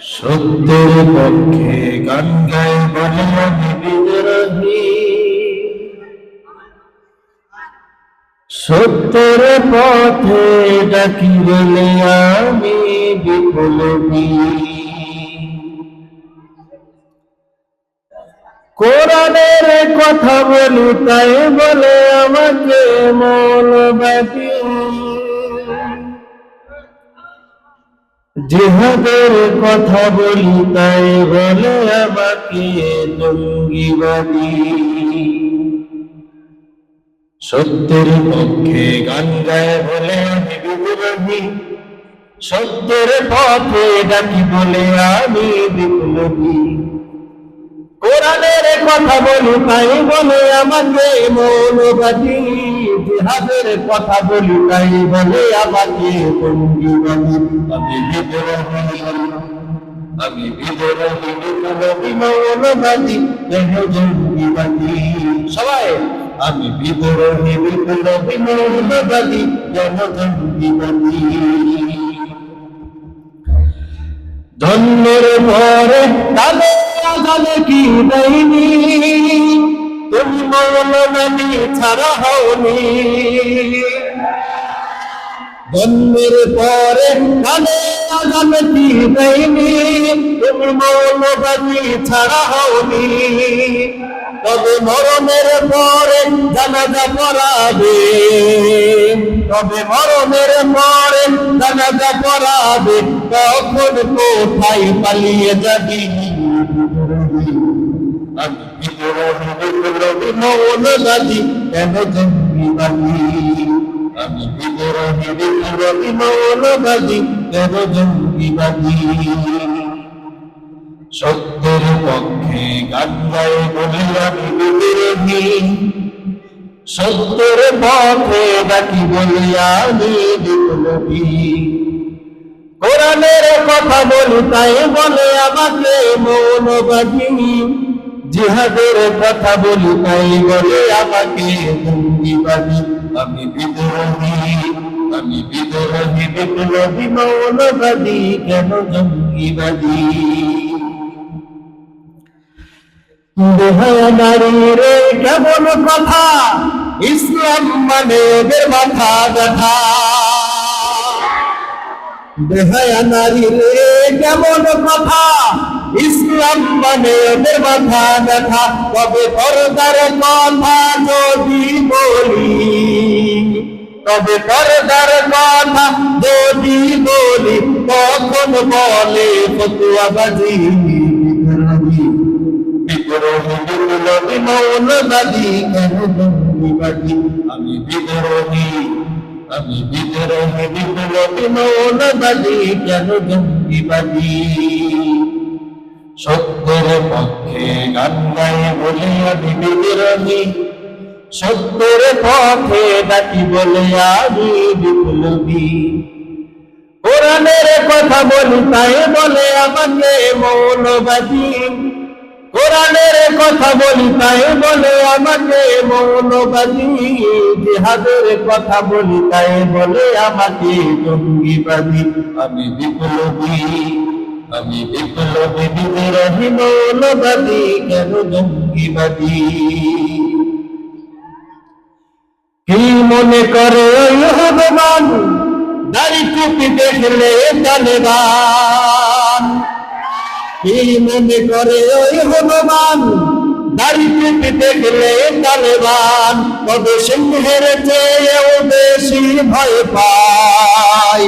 সত্যের পক্ষে গান গায় বলে আমি বিদ্রোহী। সত্যের পথে ডাকি বলে আমি বিপ্লবী কোরআনের কথা বলি, তাই বলে আমাকে মৌলবাদী। জিহাদের কথা বলি, তাই বলে আমাকে জঙ্গিবাদী সত্যের পক্ষে গান গায় বলে আমি বিদ্রোহী সত্যের পথে ডাকি বলে আমি বিপ্লবী। কোরআনের কথা বলি, তাই বলে আমাকে মৌলবাদী। জিহাদের কথা বলি তাই বলে আমাকে জঙ্গিবাদী আমি বিদ্রোহী আমি বিদ্রোহী মৌলবাদী কেন জঙ্গিবাদী সবাই, আমি ধন্যের পরে কালে আগালে কি দেয়নি? তুমি মৌলবাদী ছাড়া হওনি। জন্মের পরে কালে আগালে কি দেয়নি? তুমি মৌলবাদী ছাড়া হওনি। তবে মরণের পরে জানাজা পড়াবে। তবে মরণের পরে জানাজা পড়াবে। তখন কোথায় পালিয়ে যাবি? আমি সত্যের পক্ষে গান গায়ে বলি আমি বিদ্রোহী সত্যের পথে ডাকি বলি আমি বিপ্লবী কোরআনের কথা বলি, তাই বলে আমাকে মৌলবাদী জিহাদের কথা বলি তাই বলে আমাকে জঙ্গিবাদী আমি বিদ্রোহী আমি বিদ্রোহী, বিপ্লবী মৌলবাদী, কেন জঙ্গিবাদী বেহায়া নারী রে কেমন কথা, ইসলাম মানে মাথা ব্যথা। বেহায়া নারী রে কেমন কথা ইসলাম মানে ওদের মাথা ব্যথা তবে পর্দার কথা যদি বলি। তবে পর্দার কথা যদি বলি তখন বলে ফতুয়াবাজি বিদ্রোহী বিপ্লবী মৌলবাদী কেন জঙ্গিবাদী আমি বিদ্রোহী আমি বিদ্রোহী বিপ্লবী মৌলবাদী কেন জঙ্গিবাদী সত্যের পক্ষে গান গায়ে বলে আমি বিদ্রোহী সত্যের পথে ডাকি বলে আমি বিপ্লবী। কোরআনের কথা বলি তাই বলে আমাকে মৌলবাদী। কোরআনের কথা বলি তাই বলে আমাকে মৌলবাদী। জিহাদের কথা বলি তাই বলে আমাকে জঙ্গিবাদী। আমি বিপ্লবী। আমি বিপ্লবী বিদ্রোহী মৌলবাদী, কেন জঙ্গিবাদী কি মনে করে ভগবান দাড়ি টুপি দেখলে তালেবান কি মনে করে ওই হনুমান দাড়ি টুপি দেখলে তালেবান তবে সিংহের চেয়েও বেশি ভয় পায়।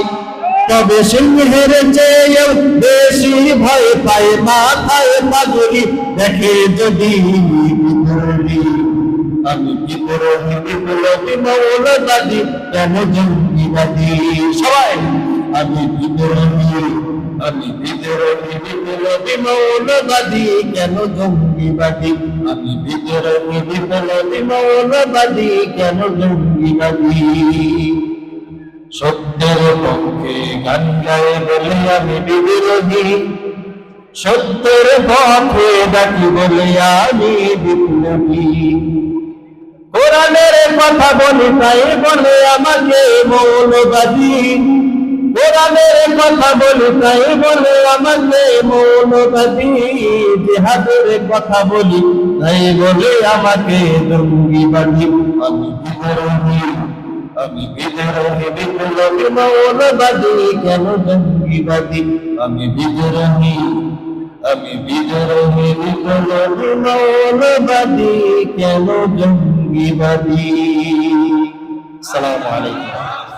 তবে সিংহের চেয়েও বেশি ভয় পায় মাথায় পাগলি। দেখে যদি আমি বিদ্রোহী বিপ্লবী মৌলবাদী, কেন জঙ্গিবাদী? সবাই, আমি বিদ্রোহী বিপ্লবী মৌলবাদী, কেন জঙ্গিবাদী? আমি বিদ্রোহী বিপ্লবী মৌলবাদী, কেন জঙ্গিবাদী? সত্যের পক্ষে গান গায়ে বলে আমি বিদ্রোহী। সত্যের পথে ডাকি বলে আমি বিপ্লবী। কোরআনের কথা বলি তাই বলে আমাকে মৌলবাদী। কোরআনের কথা বলি তাই বলে আমাকে মৌলবাদী। জেহাদের কথা বলি তাই বলে আমাকে জঙ্গিবাদী। আমি বিদ্রোহী। আমি বিদ্রোহী বিপ্লবী মৌলবাদী কেন জঙ্গিবাদী? আমি বিদ্রোহী আমি বিদ্রোহী বিপ্লবী মৌলবাদী কেন জঙ্গিবাদী? সালাম আলাইকুম।